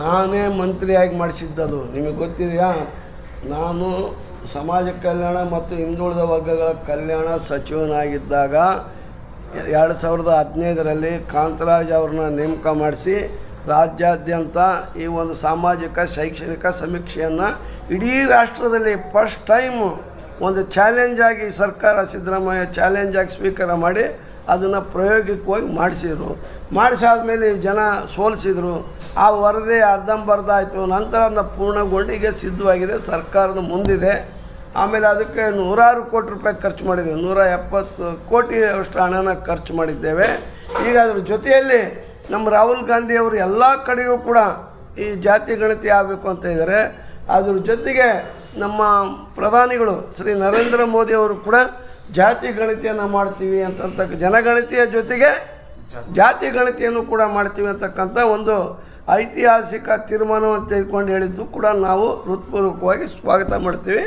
ನಾನೇ ಮಂತ್ರಿಯಾಗಿ ಮಾಡಿಸಿದ್ದದು. ನಿಮಗೆ ಗೊತ್ತಿದೆಯಾ? ನಾನು ಸಮಾಜ ಕಲ್ಯಾಣ ಮತ್ತು ಹಿಂದುಳಿದ ವರ್ಗಗಳ ಕಲ್ಯಾಣ ಸಚಿವನಾಗಿದ್ದಾಗ ಎರಡು ಸಾವಿರದ ಹದಿನೈದರಲ್ಲಿ ಕಾಂತರಾಜ್ ಅವ್ರನ್ನ ನೇಮಕ ಮಾಡಿಸಿ ರಾಜ್ಯಾದ್ಯಂತ ಈ ಒಂದು ಸಾಮಾಜಿಕ, ಶೈಕ್ಷಣಿಕ ಸಮೀಕ್ಷೆಯನ್ನು ಇಡೀ ರಾಷ್ಟ್ರದಲ್ಲಿ ಫಸ್ಟ್ ಟೈಮು ಒಂದು ಚಾಲೆಂಜ್ ಆಗಿ ಸರ್ಕಾರ ಸಿದ್ದರಾಮಯ್ಯ ಚಾಲೆಂಜ್ ಆಗಿ ಸ್ವೀಕಾರ ಮಾಡಿ ಅದನ್ನು ಪ್ರಾಯೋಗಿಕವಾಗಿ ಮಾಡಿಸಿದ್ರು. ಮಾಡಿಸಾದ್ಮೇಲೆ ಜನ ಸೋಲಿಸಿದರು. ಆ ವರದಿ ಅರ್ಧಂಬರ್ಧ ಆಯಿತು. ನಂತರ ಅದನ್ನು ಪೂರ್ಣಗೊಂಡು ಈಗ ಸಿದ್ಧವಾಗಿದೆ. ಸರ್ಕಾರದ ಮುಂದಿದೆ. ಆಮೇಲೆ ಅದಕ್ಕೆ ನೂರಾರು ಕೋಟಿ ರೂಪಾಯಿ ಖರ್ಚು ಮಾಡಿದ್ದೇವೆ. ನೂರ ಎಪ್ಪತ್ತು ಕೋಟಿ ಅಷ್ಟು ಹಣನ ಖರ್ಚು ಮಾಡಿದ್ದೇವೆ. ಈಗ ಅದ್ರ ಜೊತೆಯಲ್ಲಿ ನಮ್ಮ ರಾಹುಲ್ ಗಾಂಧಿ ಅವರು ಎಲ್ಲ ಕಡೆಯೂ ಕೂಡ ಈ ಜಾತಿ ಗಣತಿ ಆಗಬೇಕು ಅಂತ ಇದ್ದಾರೆ. ಅದ್ರ ಜೊತೆಗೆ ನಮ್ಮ ಪ್ರಧಾನಿಗಳು ಶ್ರೀ ನರೇಂದ್ರ ಮೋದಿ ಅವರು ಕೂಡ ಜಾತಿ ಗಣತಿಯನ್ನು ಮಾಡ್ತೀವಿ ಅಂತಂತ ಜನಗಣತಿಯ ಜೊತೆಗೆ ಜಾತಿ ಗಣತಿಯನ್ನು ಕೂಡ ಮಾಡ್ತೀವಿ ಅಂತಕ್ಕಂಥ ಒಂದು ಐತಿಹಾಸಿಕ ತೀರ್ಮಾನವನ್ನು ತೆಗೆದುಕೊಂಡು ಹೇಳಿದ್ದು ಕೂಡ ನಾವು ಹೃತ್ಪೂರ್ವಕವಾಗಿ ಸ್ವಾಗತ ಮಾಡ್ತೀವಿ.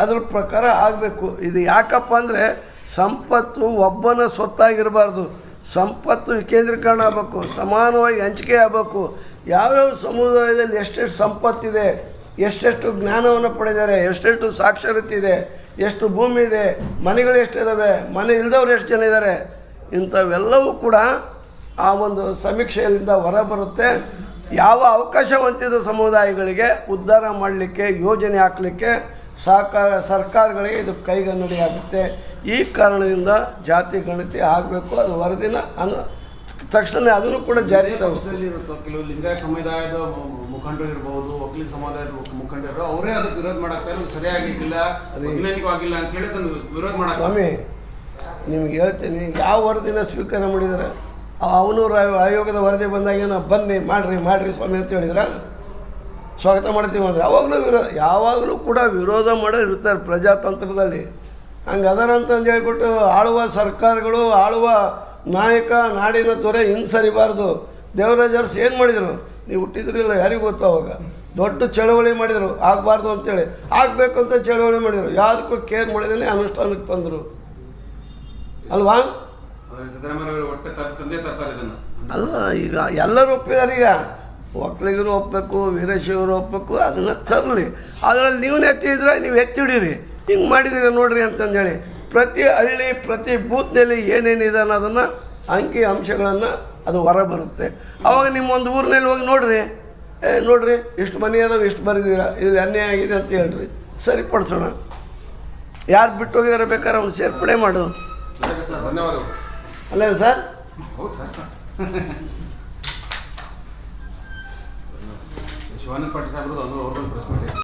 ಅದ್ರ ಪ್ರಕಾರ ಆಗಬೇಕು. ಇದು ಯಾಕಪ್ಪ ಅಂದರೆ ಸಂಪತ್ತು ಒಬ್ಬನ ಸ್ವತ್ತಾಗಿರಬಾರ್ದು. ಸಂಪತ್ತು ವಿಕೇಂದ್ರೀಕರಣ ಆಗಬೇಕು. ಸಮಾನವಾಗಿ ಹಂಚಿಕೆ ಆಗಬೇಕು. ಯಾವ್ಯಾವ ಸಮುದಾಯದಲ್ಲಿ ಎಷ್ಟೆಷ್ಟು ಸಂಪತ್ತಿದೆ ಎಷ್ಟೆಷ್ಟು ಜ್ಞಾನವನ್ನು ಪಡೆದಿದ್ದಾರೆ ಎಷ್ಟೆಷ್ಟು ಸಾಕ್ಷರತೆ ಇದೆ, ಎಷ್ಟು ಭೂಮಿ ಇದೆ, ಮನೆಗಳು ಎಷ್ಟಿದ್ದಾವೆ ಮನೆ ಇಲ್ಲದವ್ರು ಎಷ್ಟು ಜನ ಇದ್ದಾರೆ ಇಂಥವೆಲ್ಲವೂ ಕೂಡ ಆ ಒಂದು ಸಮೀಕ್ಷೆಯಿಂದ ಹೊರಬರುತ್ತೆ. ಯಾವ ಅವಕಾಶ ವಂಚಿತ ಸಮುದಾಯಗಳಿಗೆ ಉದ್ಧಾರ ಮಾಡಲಿಕ್ಕೆ, ಯೋಜನೆ ಹಾಕಲಿಕ್ಕೆ ಸಹಕಾರ ಸರ್ಕಾರಗಳಿಗೆ ಇದು ಕೈಗನ್ನಡಿಯಾಗುತ್ತೆ. ಈ ಕಾರಣದಿಂದ ಜಾತಿ, ಗಣತಿ ಆಗಬೇಕು, ಅದು ವರದಿನ ಅನು ತಕ್ಷಣ ಅದನ್ನು ಕೂಡ ಜಾರಿ ಕೆಲವು ಲಿಂಗಾಯತ ಸಮುದಾಯದ ಮುಖಂಡರು ಇರಬಹುದು ಒಕ್ಕಲಿಗ ಸಮುದಾಯದ ಮುಖ- ಮುಖಂಡರು ಅವರೇ ಅದಕ್ಕೆ ವಿರೋಧ ಮಾಡಾಕ್ತಾರೆ ಇದು ಸರಿಯಾಗಿಲ್ಲ ವೈಜ್ಞಾನಿಕವಾಗಿಲ್ಲ ಅಂತ ಹೇಳಿ ಅದನ್ನು ವಿರೋಧ ಮಾಡ ಸ್ವಾಮಿ ನಿಮ್ಗೆ ಹೇಳ್ತೀನಿ ಯಾವ ವರದಿನ ಸ್ವೀಕಾರ ಮಾಡಿದಾರೆ? ಅವನು ಆಯೋಗದ ವರದಿ ಬಂದಾಗ ಏನೋ ಬನ್ನಿ ಮಾಡ್ರಿ ಮಾಡ್ರಿ ಸ್ವಾಮಿ ಅಂತ ಹೇಳಿದ್ರ? ಸ್ವಾಗತ ಮಾಡ್ತೀವಿ ಅಂದರೆ ಯಾವಾಗಲೂ ವಿರೋಧ ಯಾವಾಗಲೂ ಕೂಡ ವಿರೋಧ ಮಾಡೋರು ಇರ್ತಾರೆ ಪ್ರಜಾತಂತ್ರದಲ್ಲಿ. ಹಂಗೆ ಅದರ ಅಂತಂದು ಹೇಳ್ಬಿಟ್ಟು ಆಳುವ ಸರ್ಕಾರಗಳು ಆಳುವ ನಾಯಕ ನಾಡಿನ ದೊರೆ ಹಿಂಸರಿಬಾರ್ದು. ದೇವರಾಜ್ ಅರಸು ಏನು ಮಾಡಿದರು? ನೀವು ಹುಟ್ಟಿದ್ರಿಲ್ಲ ಯಾರಿಗೂ ಗೊತ್ತು ಅವಾಗ? ದೊಡ್ಡ ಚಳವಳಿ ಮಾಡಿದರು ಆಗಬಾರ್ದು ಅಂತೇಳಿ. ಆಗಬೇಕು ಅಂತ ಚಳವಳಿ ಮಾಡಿದರು. ಯಾವುದಕ್ಕೂ ಕೇರ್ ಮಾಡಿದೇ ಅನುಷ್ಠಾನಕ್ಕೆ ತಂದರು. ಅಲ್ವಾ? ಅಲ್ಲ ಈಗ ಎಲ್ಲರೂ ಒಪ್ಪಿದ್ದಾರೆ ಈಗ. ಒಕ್ಕಲಿಗರು ಒಪ್ಪಬೇಕು ವೀರಶಿವರು ಒಪ್ಪಬೇಕು ಅದನ್ನು ತರಲಿ. ಅದರಲ್ಲಿ ನೀವು ಎತ್ತಿದ್ರೆ ನೀವು ಎತ್ತಿಡೀರಿ. ಹಿಂಗೆ ಮಾಡಿದ್ದೀರಿ ನೋಡ್ರಿ ಅಂತಂದೇಳಿ ಪ್ರತಿ ಹಳ್ಳಿ ಪ್ರತಿ ಬೂತ್ನಲ್ಲಿ ಏನೇನಿದೆ ಅನ್ನೋದನ್ನು ಅಂಕಿ ಅಂಶಗಳನ್ನು ಅದು ಹೊರ ಬರುತ್ತೆ ಅವಾಗ ನಿಮ್ಮ ಒಂದು ಊರಿನಲ್ಲಿ ಹೋಗಿ ನೋಡ್ರಿ. ಏ ನೋಡ್ರಿ ಇಷ್ಟು ಮನೆ ಅದಾವ ಇಷ್ಟು ಬರೆದಿರ ಇದು ಅನ್ಯಾಯ ಆಗಿದೆ ಅಂತ ಹೇಳ್ರಿ. ಸರಿಪಡಿಸೋಣ. ಯಾರು ಬಿಟ್ಟು ಹೋಗಿದಾರೆ ಬೇಕಾದ್ರೆ ಅವ್ನು ಸೇರ್ಪಡೆ ಮಾಡು. ಧನ್ಯವಾದಗಳು. ಅಲ್ಲೇ ಸರ್? ಶಿವಾನಂದ ಪಾಟೀಲ್ ಸಾಹೇಬ್ರದ್ದು ಅದು ಅವ್ರದ್ದು ಪ್ರೆಸ್ ಮೀಟ್